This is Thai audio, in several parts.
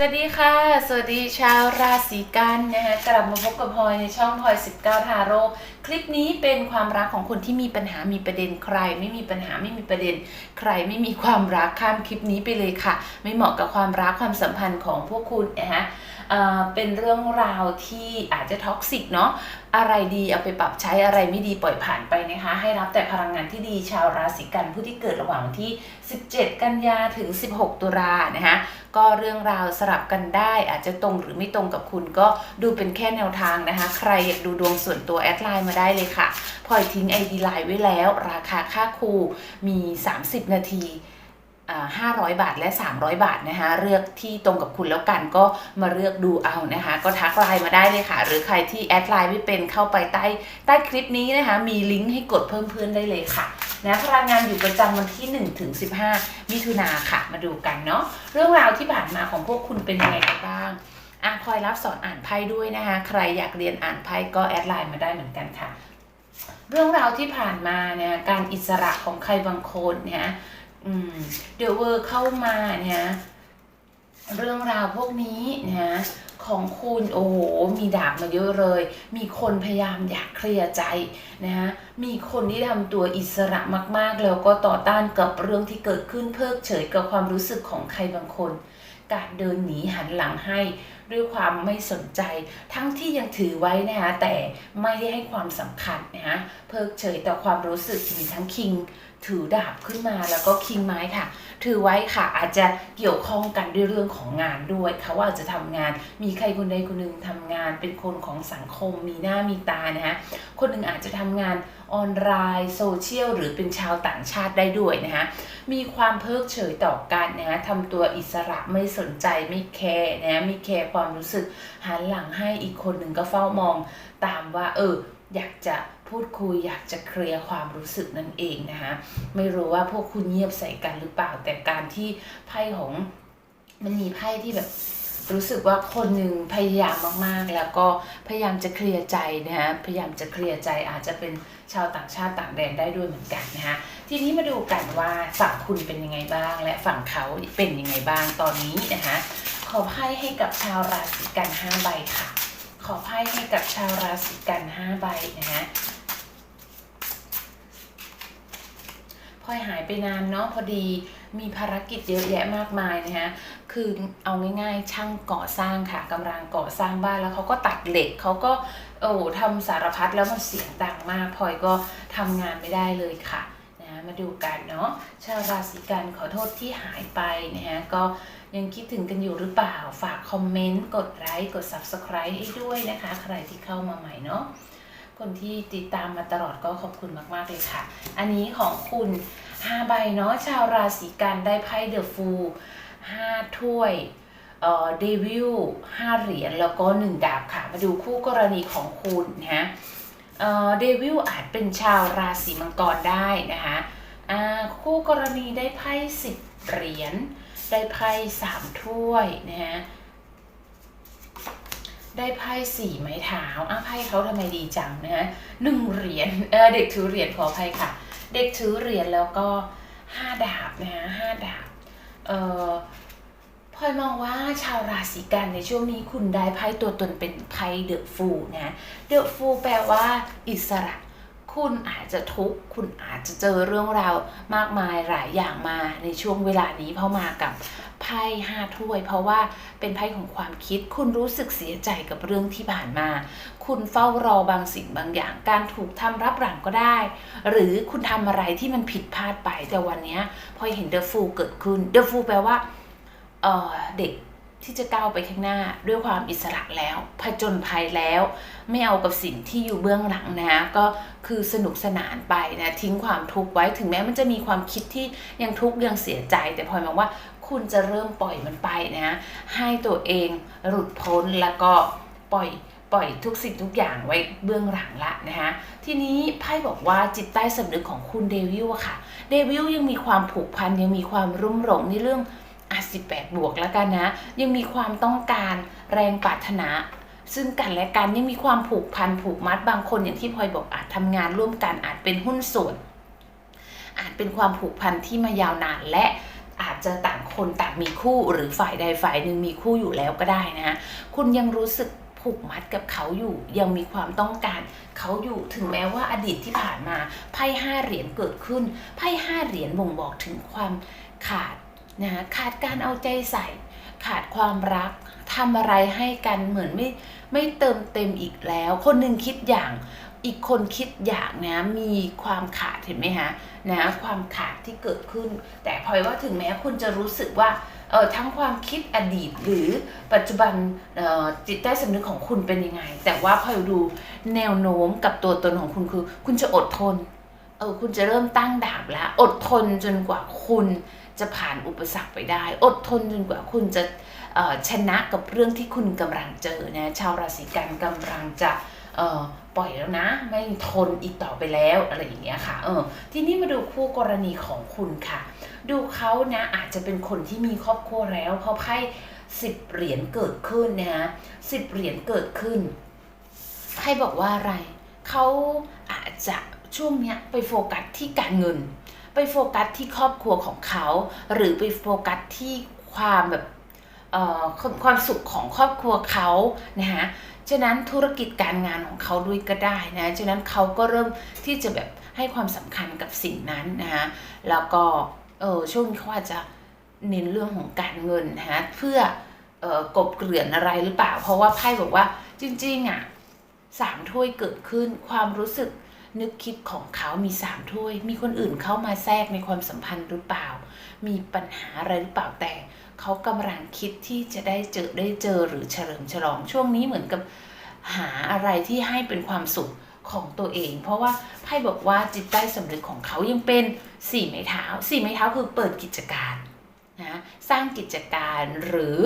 สวัสดีค่ะ สวัสดีชาวราศีกันนะคะกลับมาพบกับพลอยในช่องพลอย19ทาโร่คลิปนี้เป็นความรักของคนที่มีปัญหามีประเด็นใคร ไม่มีปัญหาไม่มีประเด็น ใครไม่มีความรักข้ามคลิปนี้ไปเลยค่ะ ไม่เหมาะกับความรักความสัมพันธ์ของพวกคุณนะคะ เป็นเรื่องราวที่อาจจะท็อกซิกเนาะอะไรดีเอาไปปรับใช้อะไรไม่ดีปล่อยผ่านไปนะคะ ให้รับแต่พลังงานที่ดีชาวราศีกันผู้ที่เกิดระหว่างวันที่ 17 กันยาถึง 16 ตุลานะคะก็เรื่องราวสลับกันได้ อาจจะตรงหรือไม่ตรงกับคุณก็ดูเป็นแค่แนวทางนะคะ ใครอยากดูดวงส่วนตัวแอดไลน์มาได้เลยค่ะพลอยทิ้ง ID ไลน์ไว้แล้ว ราคาค่าครูมี 30 นาที 500 บาทและ 300 บาทนะคะเลือกที่ตรงกับคุณแล้วกันก็มาเลือกดูเอานะคะก็ทักไลน์มาได้เลยค่ะ หรือใครที่แอดไลน์ไม่เป็นเข้าไปใต้ใต้คลิปนี้นะคะมีลิงก์ให้กดเพิ่มเพื่อนได้เลยค่ะนะพลังงานอยู่ประจำวันที่1ถึง15 มิถุนาค่ะมาดูกันเนาะเรื่องราวที่ผ่านมาของพวกคุณเป็นยังไงกันบ้างอะคอยรับสอนอ่านไพ่ด้วยนะคะใครอยากเรียนอ่านไพ่ก็แอดไลน์มาได้เหมือนกันค่ะ เรื่องราวที่ผ่านมาเนี่ยการอิสระของใครบางคนเนี่ย เดี๋ยวเวอร์เข้ามาเนี่ยเรื่องราวพวกนี้นะของคุณโอ้โหมีดาบมาเยอะเลย มีคนพยายามอยากเคลียร์ใจนะฮะมีคนที่ทำตัวอิสระมากๆ แล้วก็ต่อต้านกับเรื่องที่เกิดขึ้นเพิกเฉยกับความรู้สึกของใครบางคน การเดินหนีหันหลังให้ด้วยความไม่สนใจ ทั้งที่ยังถือไว้นะคะแต่ไม่ได้ให้ความสำคัญนะฮะเพิกเฉยต่อความรู้สึกมีทั้งคิง ถือดาบขึ้นมาแล้วก็คิงไม้ค่ะ ถือไว้ค่ะอาจจะเกี่ยวข้องกันด้วยเรื่องของงานด้วยเขาว่าจะทำงาน มีใครคนใดคนหนึ่งทำงานเป็นคนของสังคมมีหน้ามีตานะฮะคนหนึ่งอาจจะทำงานออนไลน์โซเชียลหรือเป็นชาวต่างชาติได้ด้วยนะฮะมีความเพิกเฉยต่อกันนะฮะทำตัวอิสระไม่สนใจไม่แคร์นะฮะไม่แคร์ความรู้สึกหันหลังให้อีกคนหนึ่งก็เฝ้ามองตามว่าเอออยากจะ พูดคุยอยากจะเคลียร์ความรู้สึกนั่นเองนะคะไม่รู้ว่าพวกคุณเงียบใส่กันหรือเปล่า แต่การที่ไพ่ของมันมีไพ่ที่แบบรู้สึกว่าคนหนึ่งพยายามมากๆ แล้วก็พยายามจะเคลียร์ใจนะคะพยายามจะเคลียร์ใจอาจจะเป็นชาวต่างชาติต่างแดนได้ด้วยเหมือนกันนะคะทีนี้มาดูกันว่าฝั่งคุณเป็นยังไงบ้าง และฝั่งเขาเป็นยังไงบ้างตอนนี้นะคะ ขอไพ่ให้กับชาวราศีกันห้าใบค่ะ ขอไพ่ให้กับชาวราศีกันห้าใบนะฮะ พลอยหายไปนานเนาะพอดีมีภารกิจเยอะแยะมากมายนะฮะคือเอาง่ายๆ ช่างก่อสร้างค่ะกำลังก่อสร้างบ้านแล้วเขาก็ตัดเหล็กเขาก็โอ้ทำสารพัดแล้วมันเสียงดังมากพลอยก็ทำงานไม่ได้เลยค่ะนะมาดูกันเนาะชาวราศีกันขอโทษที่หายไปนะฮะก็ยังคิดถึงกันอยู่หรือเปล่าฝากคอมเมนต์กดไลค์กด Subscribe ให้ด้วยนะคะ ใครที่เข้ามาใหม่เนาะ คนที่ติดตามมาตลอดก็ขอบคุณมาก ๆ เลยค่ะ อันนี้ของคุณ5ใบเนาะชาวราศีกันได้ไพ่เดอะฟูล5ถ้วยเอ่อเดวิล5เหรียญแล้วก็1ดาบค่ะ มาดูคู่กรณีของคุณนะฮะเอ่อเดวิลอาจเป็นชาวราศีมังกรได้นะคะอ่าคู่กรณีได้ไพ่10เหรียญได้ไพ่สามถ้วยนะฮะ ได้ไพ่สี่ไม้เท้าอ้าไพ่เขาทำไมดีจังนะฮะหนึ่งเหรียญเออเด็กถือเหรียญขออภัยค่ะ เด็กถือเหรียญแล้วก็ห้าดาบนะฮะห้าดาบเอ่อพลอยมองว่าชาวราศีกันในช่วงนี้คุณได้ไพ่ตัวตนเป็นไพ่เดอะฟูนะเดอะฟูแปลว่าอิสระ คุณอาจจะทุกข์คุณอาจจะเจอเรื่องราวมากมายหลายอย่างมาในช่วงเวลานี้เพราะมากับไพ่ห้าถ้วย เพราะว่าเป็นไพ่ของความคิด คุณรู้สึกเสียใจกับเรื่องที่ผ่านมา คุณเฝ้ารอบางสิ่งบางอย่าง การถูกทำรับหลังก็ได้ หรือคุณทำอะไรที่มันผิดพลาดไปแต่วันนี้พอเห็นเดอะฟูเกิดขึ้นเดอะฟูแปลว่าเออเด็ก ที่จะก้าวไปข้างหน้าด้วยความอิสระแล้วผจญภัยแล้ว ไม่เอากับสิ่งที่อยู่เบื้องหลังนะก็คือสนุกสนานไปนะทิ้งความทุกข์ไว้ถึงแม้มันจะมีความคิดที่ยังทุกข์ยังเสียใจ แต่พลอยมองว่าคุณจะเริ่มปล่อยมันไปนะให้ตัวเองหลุดพ้นแล้วก็ปล่อยปล่อยทุกสิ่งทุกอย่างไว้เบื้องหลังละนะคะทีนี้ไพ่บอกว่าจิตใต้สำนึกของคุณเดวิลอะค่ะเดวิลยังมีความผูกพันยังมีความรุ่มหลงในเรื่อง อะ18บวกแล้วกันนะ ยังมีความต้องการแรงปรารถนา ซึ่งกันและกันยังมีความผูกพันผูกมัดบางคนอย่างที่พลอยบอกอาจทำงานร่วมกันอาจเป็นหุ้นส่วน อาจเป็นความผูกพันที่มายาวนานและอาจจะต่างคนต่างมีคู่หรือฝ่ายใดฝ่ายหนึ่งมีคู่อยู่แล้วก็ได้นะคุณยังรู้สึกผูกมัดกับเขาอยู่ยังมีความต้องการเขาอยู่ถึงแม้ว่าอดีตที่ผ่านมาไพ่ห้าเหรียญเกิดขึ้นไพ่ห้าเหรียญบ่งบอกถึงความขาด นะขาดการเอาใจใส่ ขาดความรักทำอะไรให้กันเหมือนไม่ไม่เติมเต็มอีกแล้ว คนหนึ่งคิดอย่างอีกคนคิดอย่างนะมีความขาดเห็นไหมฮะนะความขาดที่เกิดขึ้น แต่พลอยว่าถึงแม้คุณจะรู้สึกว่าเออทั้งความคิดอดีตหรือปัจจุบันเอ่อจิตใต้สำนึกของคุณเป็นยังไง แต่ว่าพลอยดูแนวโน้มกับตัวตนของคุณคือ คุณจะอดทนเออคุณจะเริ่มตั้งดาบแล้ว อดทนจนกว่าคุณ จะผ่านอุปสรรคไปได้ อดทนจนกว่าคุณจะชนะกับเรื่องที่คุณกำลังเจอนะชาวราศีกันกำลังจะปล่อยแล้วนะ ไม่ทนอีกต่อไปแล้วอะไรอย่างเงี้ยค่ะเออทีนี้มาดูคู่กรณีของคุณค่ะ ดูเขานะอาจจะเป็นคนที่มีครอบครัวแล้วเพราะไพ่สิบเหรียญเกิดขึ้นนะฮะสิบเหรียญเกิดขึ้นไพ่บอกว่าอะไรเขาอาจจะช่วงเนี้ยไปโฟกัสที่การเงิน ไปโฟกัสที่ครอบครัวของเขา หรือไปโฟกัสที่ความแบบเอ่อความสุขของครอบครัวเขานะฮะฉะนั้นธุรกิจการงานของเขาด้วยก็ได้นะฉะนั้นเขาก็เริ่มที่จะแบบให้ความสำคัญกับสิ่งนั้นนะฮะแล้วก็เออช่วงนี้เขาอาจจะเน้นเรื่องของการเงินนะฮะเพื่อเออกบเกลื่อนอะไรหรือเปล่า เพราะว่าไพ่บอกว่าจริงๆอะสามถ้วยเกิดขึ้นความรู้สึก นึกคิดของเขามีสามถ้วย มีคนอื่นเข้ามาแทรกในความสัมพันธ์หรือเปล่า มีปัญหาอะไรหรือเปล่าแต่เขากำลังคิดที่จะได้เจอได้เจอหรือเฉลิมฉลองช่วงนี้เหมือนกับหาอะไรที่ให้เป็นความสุขของตัวเอง เพราะว่าไพ่บอกว่าจิตใต้สำนึกของเขายังเป็นสี่ไม้เท้าสี่ไม้เท้าคือเปิดกิจการ นะสร้างกิจการหรือ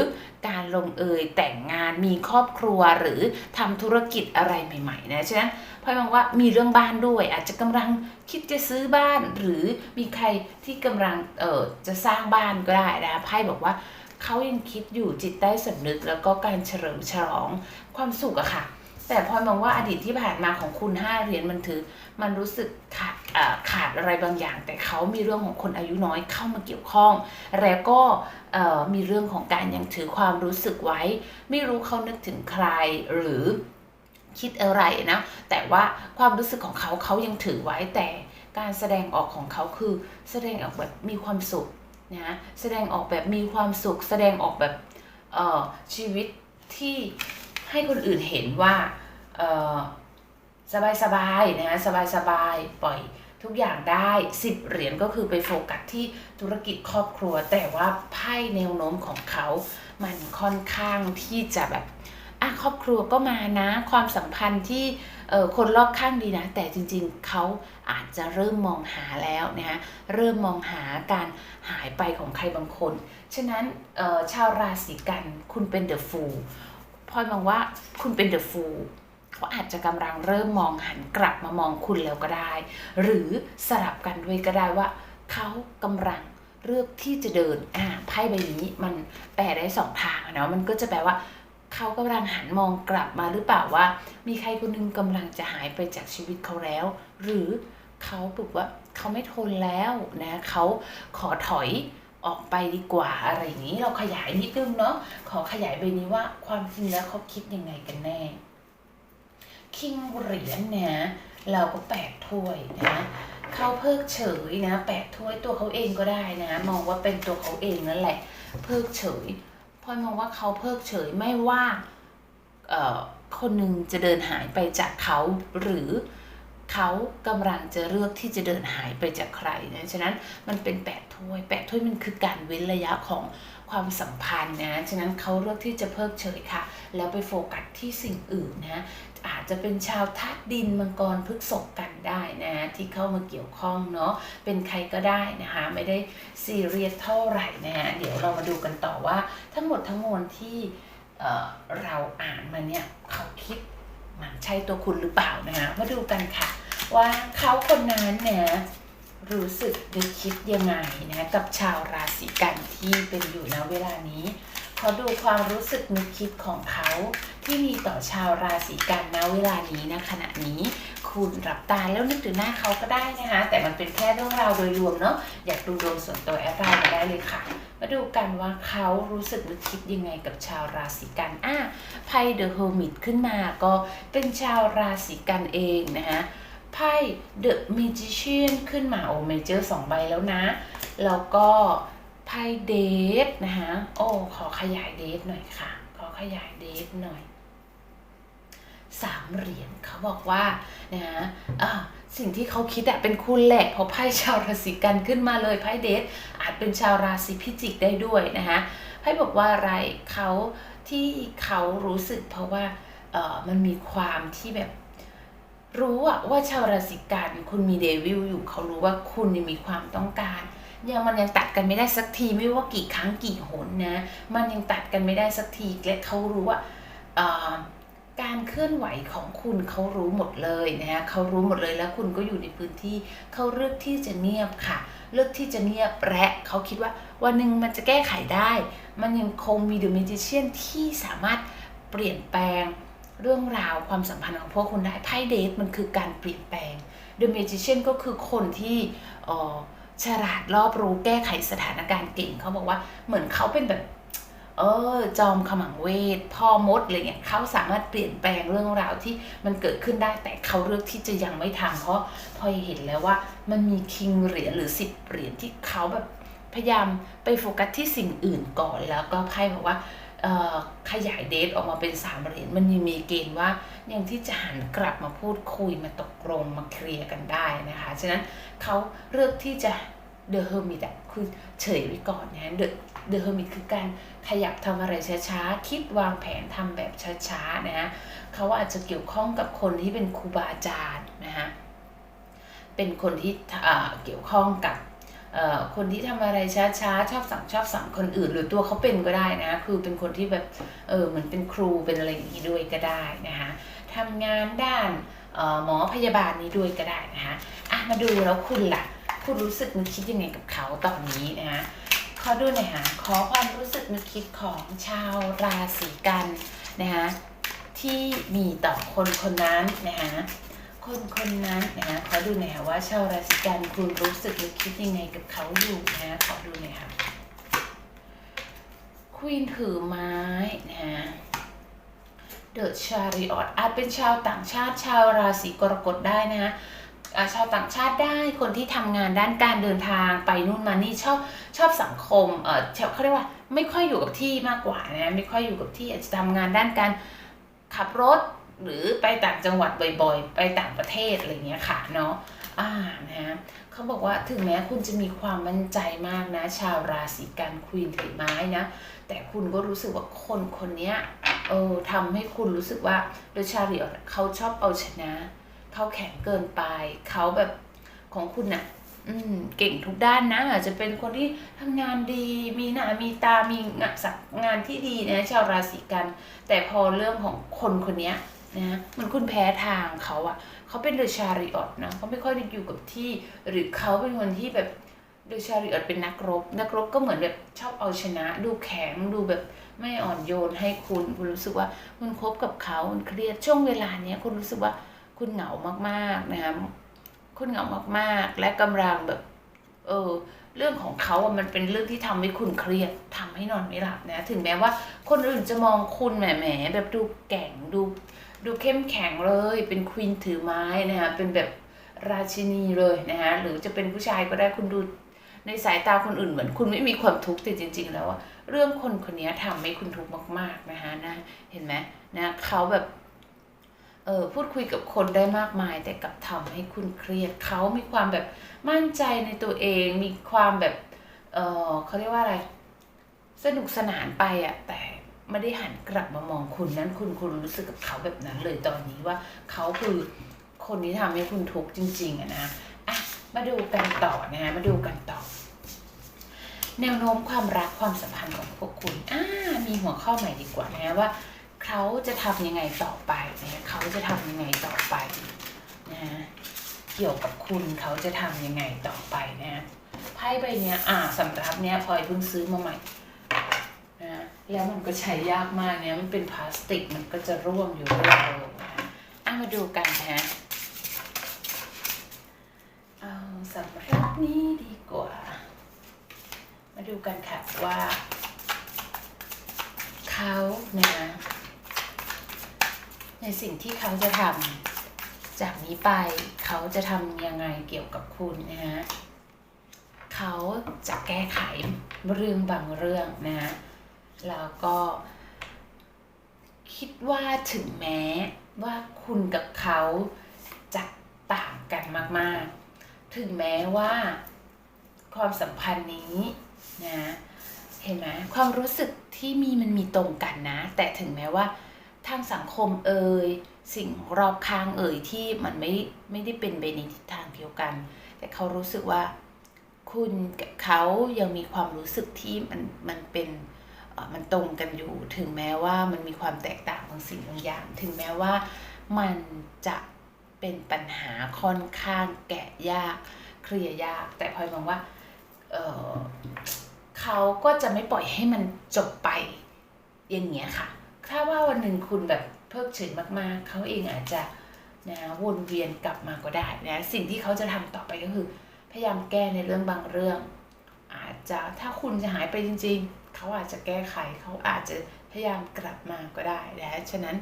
การลงเอยแต่งงานมีครอบครัวหรือทำธุรกิจอะไรใหม่ๆนะฉะนั้นไพ่มองว่ามีเรื่องบ้านด้วย อาจจะกำลังคิดจะซื้อบ้าน หรือมีใครที่กำลังเออจะสร้างบ้านก็ได้นะไพ่บอกว่าเขายังคิดอยู่จิตใต้สำนึกแล้วก็การเฉลิมฉลองความสุขอะค่ะ แต่พลอยมองว่าอดีตที่ผ่านมาของคุณห้าเหรียญมันถือ มันรู้สึกขาดเอ่อขาดอะไรบางอย่าง แต่เขามีเรื่องของคนอายุน้อยเข้ามาเกี่ยวข้อง แล้วก็มีเรื่องของการยังถือความรู้สึกไว้ ไม่รู้เขานึกถึงใครหรือคิดอะไรนะ แต่ว่าความรู้สึกของเขาเขายังถือไว้แต่การแสดงออกของเขาคือแสดงออกแบบมีความสุขนะแสดงออกแบบมีความสุข แสดงออกแบบชีวิตที่ให้คนอื่นเห็นว่า สบายสบายนะสบายสบายปล่อยทุกอย่างได้สิบเหรียญก็คือไปโฟกัสที่ธุรกิจครอบครัว แต่ว่าไพ่แนวโน้มของเขา มันค่อนข้างที่จะแบบอะครอบครัวก็มานะ ความสัมพันธ์ที่คนรอบข้างดีนะ แต่จริงๆ เขาอาจจะเริ่มมองหาแล้วนะฮะเริ่มมองหาการหายไปของใครบางคน ฉะนั้นชาวราศีกันคุณเป็นเดอะฟูลพลอยมองว่าคุณเป็นเดอะฟูล เขาอาจจะกำลังเริ่มมองหันกลับมามองคุณแล้วก็ได้ หรือสลับกันด้วยก็ได้ว่าเขากำลังเลือกที่จะเดินอ่าไพ่ใบนี้มันแปลได้สองทางเนาะมันก็จะแปลว่าเขากำลังหันมองกลับมาหรือเปล่าว่า มีใครคนหนึงกำลังจะหายไปจากชีวิตเขาแล้ว หรือเขาบอกว่าเขาไม่ทนแล้วนะเขาขอถอยออกไปดีกว่าอะไรอย่างนี้เราขยายนิดนึงเนาะขอขยายใบนี้ว่าความจริงแล้วเขาคิดยังไงกันแน่ คิงเหรียญเนี่ยเราก็แปดถ้วยนะเขาเพิกเฉยนะแปดถ้วยตัวเขาเองก็ได้นะ มองว่าเป็นตัวเขาเองนั่นแหละ เพิกเฉยพลอยมองว่าเขาเพิกเฉยไม่ว่าคนหนึ่งจะเดินหายไปจากเขาหรือ เขากำลังจะเลือกที่จะเดินหายไปจากใครนะฉะนั้นมันเป็นแปดถ้วยแปดถ้วยมันคือการเว้นระยะของความสัมพันธ์นะฉะนั้นเขาเลือกที่จะเพิกเฉยค่ะ แล้วไปโฟกัสที่สิ่งอื่นนะอาจจะเป็นชาวธาตุดินมังกรพฤกษกกันได้นะที่เข้ามาเกี่ยวข้องเนาะเป็นใครก็ได้นะคะไม่ได้ซีเรียสเท่าไหร่นะฮะเดี๋ยวเรามาดูกันต่อว่า ทั้งหมดทั้งมวลที่เเราอ่านมาเนี่ยเขาคิดมันใช่ตัวคุณหรือเปล่านะคะมาดูกันค่ะ ว่าเขาคนนั้นเนี่ยรู้สึกหรือคิดยังไงนะกับชาวราศีกันที่เป็นอยู่ณเวลานี้ขอดูความรู้สึกนึกคิดของเขาที่มีต่อชาวราศีกันณเวลานี้นะขณะนี้คุณหลับตาแล้วนึกถึงหน้าเขาก็ได้นะคะ แต่มันเป็นแค่เรื่องราวโดยรวมเนาะอยากดูดวงส่วนตัวแอดไลน์มาได้เลยค่ะ มาดูกันว่าเขารู้สึกนึกคิดยังไงกับชาวราศีกันอะไพ่เดอะเฮมิตขึ้นมาก็เป็นชาวราศีกันเองนะคะ ไพ่เดอะมิจิเชียนขึ้นมาโอ้เมเจอร์สองใบแล้วนะ แล้วก็ไพ่เดทนะคะโอ้ขอขยายเดทหน่อยค่ะ ขอขยายเดทหน่อยสามเหรียญเขาบอกว่านะฮะสิ่งที่เขาคิดอะเป็นคุณแหละเพราะไพ่ชาวราศีกันขึ้นมาเลยไพ่เดทอาจเป็นชาวราศีพิจิกได้ด้วยนะคะไพ่บอกว่าอะไรเขาที่เขารู้สึกเพราะว่าเออมันมีความที่แบบ รู้อะว่าชาวราศีกันคุณมีเดวิลอยู่เขารู้ว่าคุณมีความต้องการ ยังมันยังตัดกันไม่ได้สักทีไม่ว่ากี่ครั้งกี่หนนะ มันยังตัดกันไม่ได้สักทีและเขารู้ว่าการเคลื่อนไหวของคุณเขารู้หมดเลยนะฮะเขารู้หมดเลยแล้วคุณก็อยู่ในพื้นที่เขาเลือกที่จะเงียบค่ะ เลือกที่จะเงียบและเขาคิดว่าวันหนึ่งมันจะแก้ไขได้ มันยังคงมีเดอะเมจิเชียนที่สามารถเปลี่ยนแปลง เรื่องราวความสัมพันธ์ของพวกคุณได้ไพ่เดทมันคือการเปลี่ยนแปลงเดอะเมจิเชียนก็คือคนที่อ่อฉลาดรอบรู้แก้ไขสถานการณ์เก่งเขาบอกว่าเหมือนเขาเป็นแบบเออจอมขมังเวทพ่อมดอะไรเงี้ยเขาสามารถเปลี่ยนแปลงเรื่องราวที่มันเกิดขึ้นได้แต่เขาเลือกที่จะยังไม่ทำเพราะพอเห็นแล้วว่ามันมีคิงเหรียญหรือสิบเหรียญที่เขาแบบพยายามไปโฟกัสที่สิ่งอื่นก่อนแล้วก็ไพ่บอกว่า ขยายเดทออกมาเป็นสามเหรียญมันยังมีเกณฑ์ว่ายังที่จะหันกลับมาพูดคุยมาตกลงมาเคลียร์กันได้นะคะ ฉะนั้นเขาเลือกที่จะเดอะเฮอร์มิตคือเฉยไว้ก่อนนะเดอะเดอะเฮอร์มิตคือการขยับทำอะไรช้าๆ คิดวางแผนทำแบบช้าๆนะฮะเขาอาจจะเกี่ยวข้องกับคนที่เป็นครูบาอาจารย์นะฮะเป็นคนที่เกี่ยวข้องกับ คนที่ทำอะไรช้าๆ ชอบสั่งชอบสั่งคนอื่น หรือตัวเขาเป็นก็ได้นะ คือเป็นคนที่แบบเออเหมือนเป็นครูเป็นอะไรอย่างนี้ด้วยก็ได้นะคะทำงานด้านหมอพยาบาลนี้ด้วยก็ได้นะคะอะมาดูแล้วคุณล่ะ คุณรู้สึกนึกคิดยังไงกับเขาตอนนี้นะฮะขอดูหน่อยฮะขอความรู้สึกนึกคิดของชาวราศีกันนะฮะที่มีต่อคนคนนั้นนะฮะ คนคนนั้นนะฮะขอดูหน่อยฮะว่าชาวราศีกันคุณรู้สึกนึกคิดยังไงกับเขาอยู่นะฮะขอดูหน่อยค่ะควีนถือไม้นะฮะเดอะชาริออตอาจเป็นชาวต่างชาติชาวราศีกรกฎได้นะฮะชาวต่างชาติได้คนที่ทำงานด้านการเดินทางไปนู่นมานี่ชอบชอบสังคมเออเขาเรียกว่าไม่ค่อยอยู่กับที่มากกว่านะไม่ค่อยอยู่กับที่อาจจะทำงานด้านการขับรถ หรือไปต่างจังหวัดบ่อยๆ ไปต่างประเทศอะไรเงี้ยค่ะเนาะอ่านะฮะเขาบอกว่าถึงแม้คุณจะมีความมั่นใจมากนะ ชาวราศีกันควีนถือไม้นะ แต่คุณก็รู้สึกว่าคนคนนี้เออทำให้คุณรู้สึกว่าโดยชาริออตเขาชอบเอาชนะ เขาแข็งเกินไป เขาแบบของคุณน่ะอืมเก่งทุกด้านนะอาจจะเป็นคนที่ทำงานดี มีหน้ามีตามีงานสักงานที่ดีนะชาวราศีกัน แต่พอเรื่องของคนคนนี้ นะมันคุณแพ้ทางเขาอะเขาเป็นเดอะชาริออตนะเขาไม่ค่อยได้อยู่กับที่ หรือเขาเป็นคนที่แบบเดอะชาริออตเป็นนักรบ นักรบก็เหมือนแบบชอบเอาชนะ ดูแข็งดูแบบไม่อ่อนโยนให้คุณคุณรู้สึกว่าคุณคบกับเขาคุณเครียดช่วงเวลาเนี้ยคุณรู้สึกว่าคุณเหงามากๆนะครับคุณเหงามากๆ และกำลังแบบ เออเรื่องของเขาอะมันเป็นเรื่องที่ทำให้คุณเครียดทำให้นอนไม่หลับนะ ถึงแม้ว่าคนอื่นจะมองคุณแหมแหมแบบดูแก่งดู ดูเข้มแข็งเลย เป็นควีนถือไม้นะคะเป็นแบบราชินีเลยนะฮะหรือจะเป็นผู้ชายก็ได้คุณดูในสายตาคนอื่นเหมือนคุณไม่มีความทุกข์แต่จริง ๆ แล้วอะเรื่องคนคนนี้ทำให้คุณทุกข์มาก ๆนะคะนะเห็นไหมนะเขาแบบเออพูดคุยกับคนได้มากมาย แต่กับทำให้คุณเครียดเขามีความแบบมั่นใจในตัวเอง มีความแบบเออเขาเรียกว่าอะไร สนุกสนานไปอะแต่ ไม่ได้หันกลับมามองคุณนั้นคุณคุณรู้สึกกับเขาแบบนั้นเลยตอนนี้ว่าเขาคือคนที่ทำให้คุณทุกข์จริง ๆอะนะอะมาดูกันต่อนะฮะมาดูกันต่อ แนวโน้มความรักความสัมพันธ์ของพวกคุณอ่ามีหัวข้อใหม่ดีกว่านะว่าเขาจะทำยังไงต่อไปนะเขาจะทำยังไงต่อไปนะฮะเกี่ยวกับคุณเขาจะทำยังไงต่อไปนะฮะไพ่ใบเนี้ยอ่าสำหรับเนี้ยพลอยเพิ่งซื้อมาใหม่นะ แล้วมันก็ใช้ยากมากเนี่ยมันเป็นพลาสติกมันก็จะร่วงอยู่เรื่อยๆอะมาดูกันนะฮะสำหรับนี้ดีกว่า มาดูกันค่ะว่าเขานะ ในสิ่งที่เขาจะทำจากนี้ไปเขาจะทำยังไงเกี่ยวกับคุณนะฮะเขาจะแก้ไขเรื่องบางเรื่องนะฮะ แล้วก็คิดว่าถึงแม้ว่าคุณกับเขาจะต่างกันมากๆ ถึงแม้ว่าความสัมพันธ์นี้นะเห็นไหมความรู้สึกที่มีมันมีตรงกันนะ แต่ถึงแม้ว่าทางสังคมเอ่ยสิ่งรอบข้างเอ่ยที่มันไม่ไม่ได้เป็นไปในทิศทางเดียวกัน แต่เขารู้สึกว่าคุณกับเขายังมีความรู้สึกที่มันมันเป็น มันตรงกันอยู่ถึงแม้ว่ามันมีความแตกต่างบางสิ่งบางอย่าง ถึงแม้ว่ามันจะเป็นปัญหาค่อนข้างแกะยาก เคลียร์ยาก แต่พลอยมองว่าเเขาก็จะไม่ปล่อยให้มันจบไปอย่างเงี้ยค่ะ ถ้าว่าวันหนึ่งคุณแบบเพิกเฉยมากๆ เขาเองอาจจะนะวนเวียนกลับมาก็ได้นะสิ่งที่เขาจะทำต่อไปก็คือ พยายามแก้ในเรื่องบางเรื่อง อาจจะถ้าคุณจะหายไปจริง ๆ เขาอาจจะแก้ไขเขาอาจจะพยายามกลับมาก็ได้นะฉะนั้น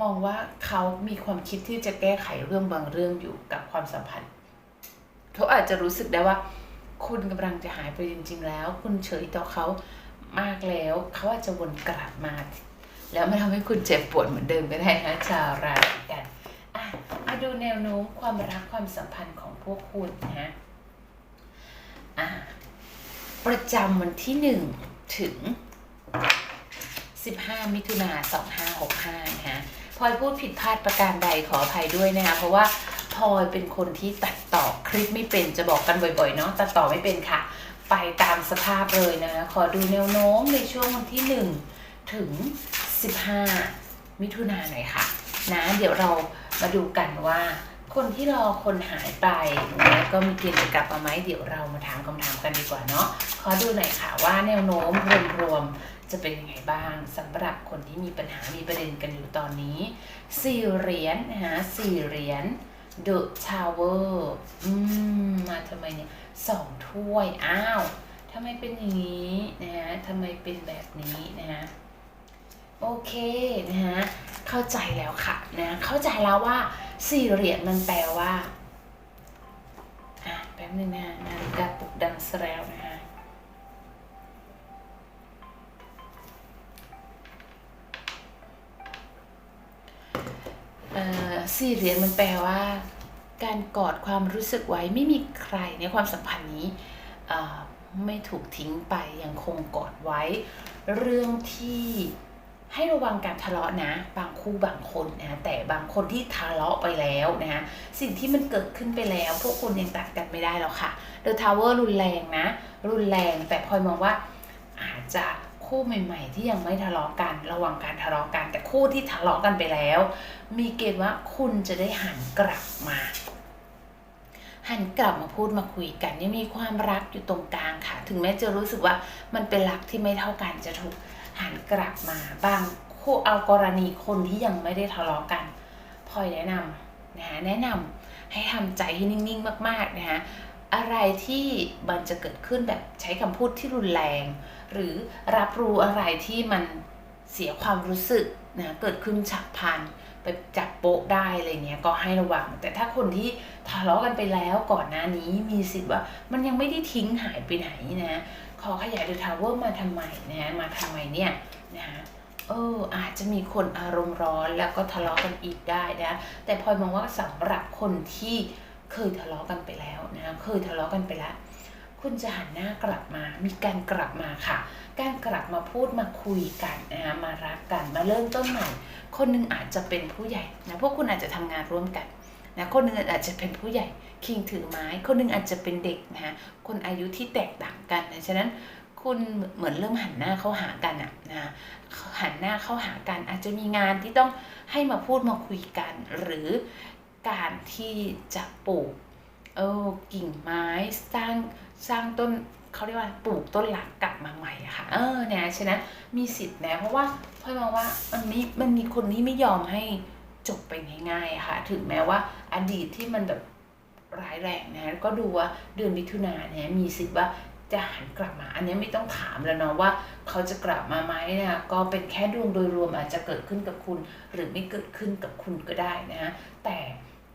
มองว่าเขามีความคิดที่จะแก้ไขเรื่องบางเรื่องอยู่กับความสัมพันธ์ เขาอาจจะรู้สึกได้ว่า คุณกำลังจะหายไปจริง ๆ แล้ว คุณเฉยต่อเขามากแล้ว เขาอาจจะวนกลับมา แล้วไม่ทำให้คุณเจ็บปวดเหมือนเดิมก็ได้นะชาวราศีกันอะมาดูแนวโน้มความรักความสัมพันธ์ของพวกคุณนะฮะอะประจำวันที่หนึ่ง ถึง 15 มิถุนา2565 นะฮะพลอยพูดผิดพลาดประการใดขออภัยด้วยนะคะ เพราะว่าพลอยเป็นคนที่ตัดต่อคลิปไม่เป็นจะบอกกันบ่อยๆเนาะตัดต่อไม่เป็นค่ะ ไปตามสภาพเลยนะ ขอดูแนวโน้มในช่วงวันที่ 1 ถึง 15 มิถุนาหน่อยค่ะ นะ เดี๋ยวเรามาดูกันว่า คนที่รอคนหายไปนะก็มีเกณฑ์จะกลับมาไหมเดี๋ยวเรามาถามคำถามกันดีกว่าเนาะขอดูหน่อยค่ะว่าแนวโน้มรวมๆจะเป็นยังไงบ้างสำหรับคนที่มีปัญหามีประเด็นกันอยู่ตอนนี้สี่เหรียญนะคะสี่เหรียญ The Tower อืมมาทำไมเนี่ยสองถ้วย อ้าวทำไมเป็นอย่างนี้นะฮะทำไมเป็นแบบนี้นะฮะโอเคนะฮะเข้าใจแล้วค่ะนะเข้าใจแล้วว่า สี่เหรียญมันแปลว่าอะแป๊บนึงนะนาฬิกาปลุกดังซะแล้วนะฮะเอ่อสี่เหรียญมันแปลว่า การกอดความรู้สึกไว้ไม่มีใครในความสัมพันธ์นี้ไม่ถูกทิ้งไปยังคงกอดไว้ เรื่องที่ ให้ระวังการทะเลาะนะ บางคู่บางคนนะแต่บางคนที่ทะเลาะไปแล้วนะสิ่งที่มันเกิดขึ้นไปแล้ว พวกคุณยังตัดกันไม่ได้แล้วค่ะ The Tower รุนแรงนะ รุนแรงแต่พลอยมองว่าอาจจะคู่ใหม่ ๆ ที่ยังไม่ทะเลาะกัน ระวังการทะเลาะกัน แต่คู่ที่ทะเลาะกันไปแล้ว มีเกณฑ์ว่าคุณจะได้หันกลับมาหันกลับมาพูดมาคุยกันยังมีความรักอยู่ตรงกลางค่ะ ถึงแม้จะรู้สึกว่ามันเป็นรักที่ไม่เท่ากันจะถูก หันกลับมาบางคู่เอากรณีคนที่ยังไม่ได้ทะเลาะกันพลอยแนะนำนะฮะแนะนำให้ทำใจให้นิ่งๆมากๆนะฮะอะไรที่มันจะเกิดขึ้นแบบใช้คำพูดที่รุนแรง หรือรับรู้อะไรที่มันเสียความรู้สึกนะเกิดขึ้นฉับพลันไปจับโป๊ะได้อะไรเงี้ยก็ให้ระวัง แต่ถ้าคนที่ทะเลาะกันไปแล้วก่อนหน้านี้มีสิทธิ์ว่ามันยังไม่ได้ทิ้งหายไปไหนนะ ขอขยายดูทาวเวอร์มาทำไมนะมาทำไมเนี่ยนะเอออาจจะมีคนอารมณ์ร้อนแล้วก็ทะเลาะกันอีกได้นะ แต่พลอยมองว่าสำหรับคนที่เคยทะเลาะกันไปแล้วนะเคยทะเลาะกันไปแล้ว คุณจะหันหน้ากลับมา มีการกลับมาค่ะ การกลับมาพูดมาคุยกันนะคะมารักกันมาเริ่มต้นใหม่ คนหนึงอาจจะเป็นผู้ใหญ่นะพวกคุณอาจจะทำงานร่วมกัน นะคนหนึ่งอาจจะเป็นผู้ใหญ่คิงถือไม้ คนหนึ่งอาจจะเป็นเด็กนะคะคนอายุที่แตกต่างกันนะฉะนั้นคุณเหมือนเริ่มหันหน้าเข้าหากันอะนะหันหน้าเข้าหากันอาจจะมีงานที่ต้องให้มาพูดมาคุยกัน หรือการที่จะปลูกเออกิ่งไม้สร้างสร้างต้นเขาเรียกว่าปลูกต้นหลักกลับมาใหม่อะค่ะเออนะฉะนั้นมีสิทธิ์นะเพราะว่าพลอยมองว่ามันมีมันมีคนที่ไม่ยอมให้ จบไปง่ายๆค่ะ ถึงแม้ว่าอดีตที่มันแบบร้ายแรงนะก็ดูว่าเดือนมิถุนาเนี่ยมีสิทธิ์ว่าจะหันกลับมา อันนี้ไม่ต้องถามแล้วเนาะว่าเขาจะกลับมาไหมนะก็เป็นแค่ดวงโดยรวมอาจจะเกิดขึ้นกับคุณ หรือไม่เกิดขึ้นกับคุณก็ได้นะแต่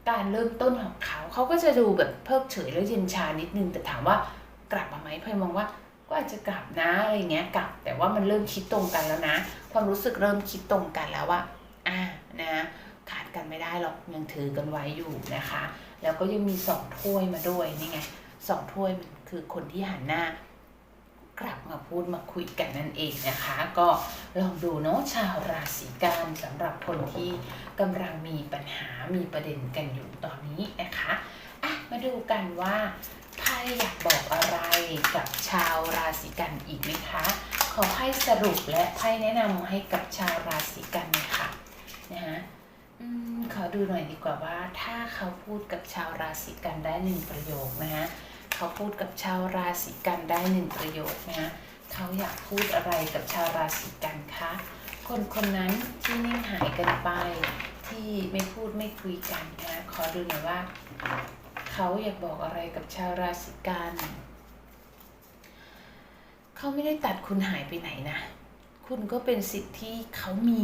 การเริ่มต้นของเขาเขาก็จะดูแบบเพิกเฉยแล้วเย็นชานิดนึง แต่ถามว่ากลับมาไหมพลอยมองว่าก็อาจจะกลับนะอะไรเงี้ยกลับ แต่ว่ามันเริ่มคิดตรงกันแล้วนะ ความรู้สึกเริ่มคิดตรงกันแล้วว่าอ่านะ ขาดกันไม่ได้หรอกยังถือกันไว้อยู่นะคะ แล้วก็ยังมีสองถ้วยมาด้วยนี่ไงสองถ้วยมันคือคนที่หันหน้ากลับมาพูดมาคุยกันนั่นเองนะคะ ก็ลองดูเนาะชาวราศีกันสำหรับคนที่กำลังมีปัญหามีประเด็นกันอยู่ตอนนี้นะคะอะมาดูกันว่าไพ่อยากบอกอะไรกับชาวราศีกันอีกไหมคะ ขอไพ่สรุปและไพ่แนะนำให้กับชาวราศีกันน่อยค่ะนะฮะ ขอดูหน่อยดีกว่าว่า ถ้าเขาพูดกับชาวราศีกันได้หนึ่งประโยคนะฮะเขาพูดกับชาวราศีกันได้หนึ่งประโยคนะฮะเขาอยากพูดอะไรกับชาวราศีกันคะคนคนนั้นที่นิ่งหายกันไป ที่ไม่พูดไม่คุยกันนะขอดูหน่อยว่า เขาอยากบอกอะไรกับชาวราศีกันเขาไม่ได้ตัดคุณหายไปไหนนะ คุณก็เป็นสิทธิ์ที่เขามี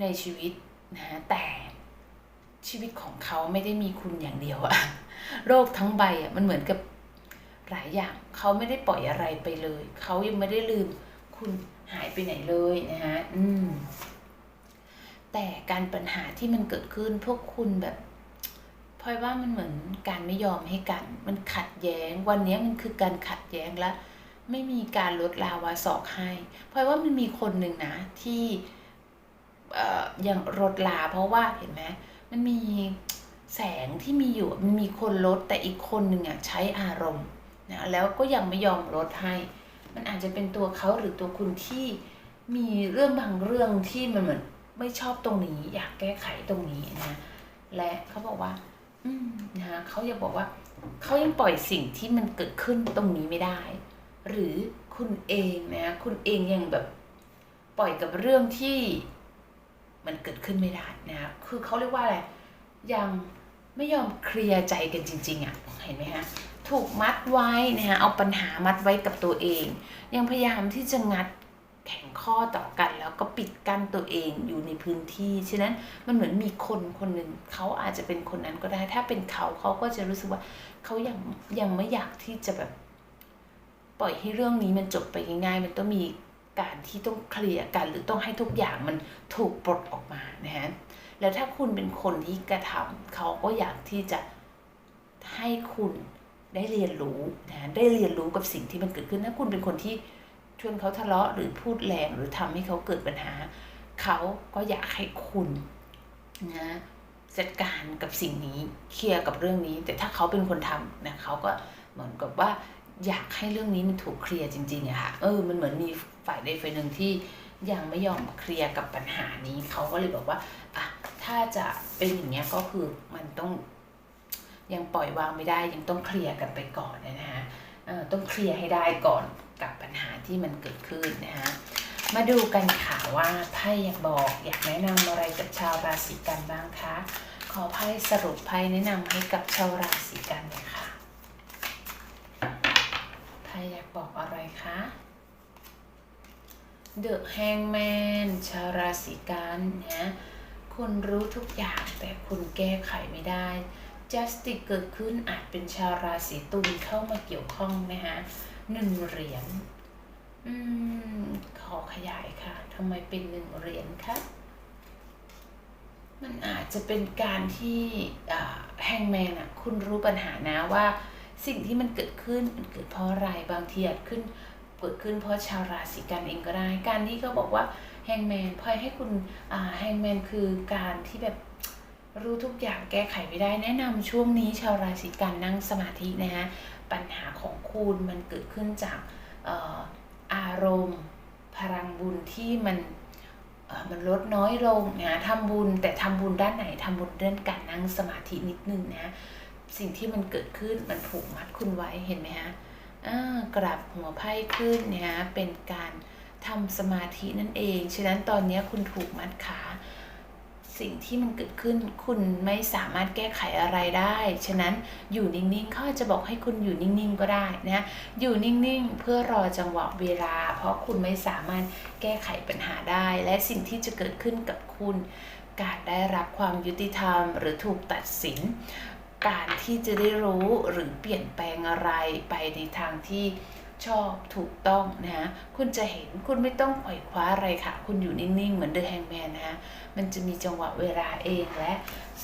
ในชีวิต นะแต่ชีวิตของเขาไม่ได้มีคุณอย่างเดียวอะโรคทั้งใบอะมันเหมือนกับหลายอย่างเขาไม่ได้ปล่อยอะไรไปเลย เขายังไม่ได้ลืมคุณหายไปไหนเลยนะฮะอืม แต่การปัญหาที่มันเกิดขึ้นพวกคุณแบบพลอยว่ามันเหมือนการไม่ยอมให้กัน มันขัดแย้ง วันนี้มันคือการขัดแย้งและไม่มีการลดลาวาศอกให้พลอยว่ามันมีคนหนึ่งนะที่ ยังลดลาเพราะว่าเห็นไหมมันมีแสงที่มีอยู่มันมีคนลดแต่อีกคนหนึ่งอะใช้อารมณ์นะแล้วก็ยังไม่ยอมลดให้ มันอาจจะเป็นตัวเขาหรือตัวคุณที่มีเรื่องบางเรื่องที่มันเหมือนไม่ชอบตรงนี้ อยากแก้ไขตรงนี้นะและเขาบอกว่า อืมนะเขาอยากบอกว่าเขายังปล่อยสิ่งที่มันเกิดขึ้นตรงนี้ไม่ได้ หรือคุณเองนะคุณเองยังแบบปล่อยกับเรื่องที่ มันเกิดขึ้นไม่ได้นะคือเขาเรียกว่าอะไร ยังไม่ยอมเคลียร์ใจกันจริง ๆอะ่ะ เห็นไหมฮะ ถูกมัดไว้นะฮะ เอาปัญหามัดไว้กับตัวเอง ยังพยายามที่จะงัดแข่งข้อต่อกัน แล้วก็ปิดกั้นตัวเองอยู่ในพื้นที่ ฉะนั้นมันเหมือนมีคนคนหนึ่งเขาอาจจะเป็นคนนั้นก็ได้ ถ้าเป็นเขาเขาก็จะรู้สึกว่าเขายังยังไม่อยากที่จะแบบ ปล่อยให้เรื่องนี้มันจบไปง่ายๆ มันต้องมี การที่ต้องเคลียร์กันหรือต้องให้ทุกอย่างมันถูกปลดออกมานะฮะแล้วถ้าคุณเป็นคนที่กระทำเขาก็อยากที่จะให้คุณได้เรียนรู้นะได้เรียนรู้กับสิ่งที่มันเกิดขึ้นถ้าคุณเป็นคนที่ชวนเขาทะเลาะหรือพูดแรงหรือทำให้เขาเกิดปัญหา เขาก็อยากให้คุณนะจัดการกับสิ่งนี้เคลียร์กับเรื่องนี้ แต่ถ้าเขาเป็นคนทำนะเขาก็เหมือนกับว่า อยากให้เรื่องนี้มันถูกเคลียร์จริงๆอะค่ะ เออ มันเหมือนมีฝ่ายใดฝ่ายหนึ่งที่ยังไม่ยอมเคลียร์กับปัญหานี้ เขาก็เลยบอกว่าอะถ้าจะเป็นอย่างเงี้ยก็คือมันต้อง ยังปล่อยวางไม่ได้ยังต้องเคลียร์กันไปก่อนนะฮะต้องเคลียร์ให้ได้ก่อนกับปัญหาที่มันเกิดขึ้นนะฮะมาดูกันค่ะว่าไพ่อยากบอกอยากแนะนำอะไรกับชาวราศีกันบ้างคะขอไพ่สรุปไพ่แนะนำให้กับชาวราศีกันน่อยค่ะ รอยากบอกอะไรคะ The Hangman ชาวราศีกันนะคุณรู้ทุกอย่างแต่คุณแก้ไขไม่ได้ Justice เกิดขึ้นอาจเป็นชาวราศีตุลเข้ามาเกี่ยวข้องนะคะหนึ่งเหรียญอืมขอขยายค่ะทำไมเป็นหนึ่งเหรียญคะมันอาจจะเป็นการที่แฮงแมนอะ คุณรู้ปัญหานะว่า สิ่งที่มันเกิดขึ้นมันเกิดเพราะอะไรบางทีอาจขึ้นเกิดขึ้นเพราะชาวราศีกันเองก็ได้ การที่เขาบอกว่าแฮงแมนพอยให้คุณแฮงแมนคือการที่แบบรู้ทุกอย่างแก้ไขไม่ได้แนะนำช่วงนี้ชาวราศีกันนั่งสมาธินะฮะปัญหาของคุณมันเกิดขึ้นจากอารมณ์พลังบุญที่มันมันลดน้อยลงนะทำบุญแต่ทำบุญด้านไหนทำบุญเรื่องการนั่งสมาธินิดนึงนะ สิ่งที่มันเกิดขึ้นมันผูกมัดคุณไว้เห็นไหมฮะอ่ากลับหัวไพ่ขึ้นเนี่ยฮะเป็นการทำสมาธินั่นเอง ฉะนั้นตอนนี้คุณถูกมัดขา สิ่งที่มันเกิดขึ้นคุณไม่สามารถแก้ไขอะไรได้ ฉะนั้นอยู่นิ่งๆเขาอาจจะบอกให้คุณอยู่นิ่งๆก็ได้นะอยู่นิ่งๆ เพื่อรอจังหวะเวลา เพราะคุณไม่สามารถแก้ไขปัญหาได้ และสิ่งที่จะเกิดขึ้นกับคุณ การได้รับความยุติธรรมหรือถูกตัดสิน การที่จะได้รู้หรือเปลี่ยนแปลงอะไรไปในทางที่ชอบถูกต้องนะฮะคุณจะเห็นคุณไม่ต้องปล่อยคว้าอะไรค่ะ คุณอยู่นิ่งๆ เหมือนเดอะแฮงแมนนะฮะมันจะมีจังหวะเวลาเองและ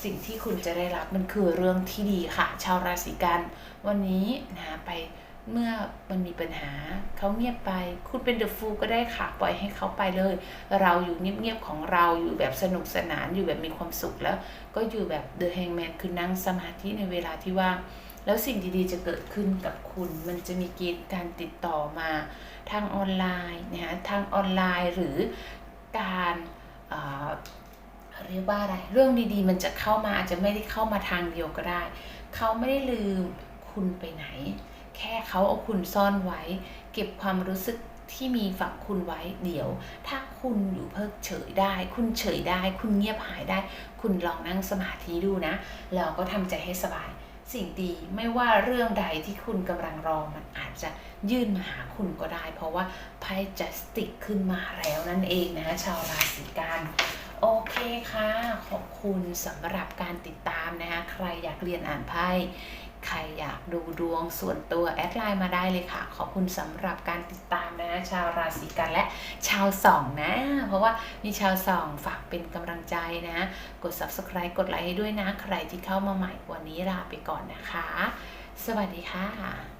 สิ่งที่คุณจะได้รับมันคือเรื่องที่ดีค่ะ ชาวราศีกัน วันนี้นะไป เมื่อมันมีปัญหาเขาเงียบไป คุณเป็นเดอะฟูลก็ได้ค่ะ ปล่อยให้เขาไปเลย เราอยู่เงียบๆของเราอยู่แบบสนุกสนานอยู่แบบมีความสุขแล้ว ก็อยู่แบบเดอะแฮงแมนคือนั่งสมาธิในเวลาที่ว่างแล้วสิ่งดีๆจะเกิดขึ้นกับคุณ มันจะมีกณฑ์การติดต่อมาทางออนไลน์นะฮะทางออนไลน์หรือการเรียกว่าอะไร เรื่องดีๆ มันจะเข้ามาอาจจะไม่ได้เข้ามาทางเดียวก็ได้ เขาไม่ได้ลืมคุณไปไหน แค่เขาเอาคุณซ่อนไว้ เก็บความรู้สึกที่มีฝังคุณไว้เดี๋ยว ถ้าคุณอยู่เพิกเฉยได้ คุณเฉยได้ คุณเงียบหายได้ คุณลองนั่งสมาธิดูนะ แล้วก็ทำใจให้สบาย สิ่งดีไม่ว่าเรื่องใดที่คุณกำลังรอมันอาจจะยื่นมาหาคุณก็ได้ เพราะว่าไพ่จัสติกขึ้นมาแล้วนั่นเองนะชาวราศีกันโอเคค่ะ ขอบคุณสำหรับการติดตามนะคะ ใครอยากเรียนอ่านไพ่ ใครอยากดูดวงส่วนตัวแอดไลน์มาได้เลยค่ะ ขอบคุณสำหรับการติดตามนะชาวราศีกันและชาวสองนะ เพราะว่ามีชาวสองฝากเป็นกำลังใจนะ กด subscribe กดไลค์ให้ด้วยนะ ใครที่เข้ามาใหม่วันนี้ลาไปก่อนนะคะ สวัสดีค่ะ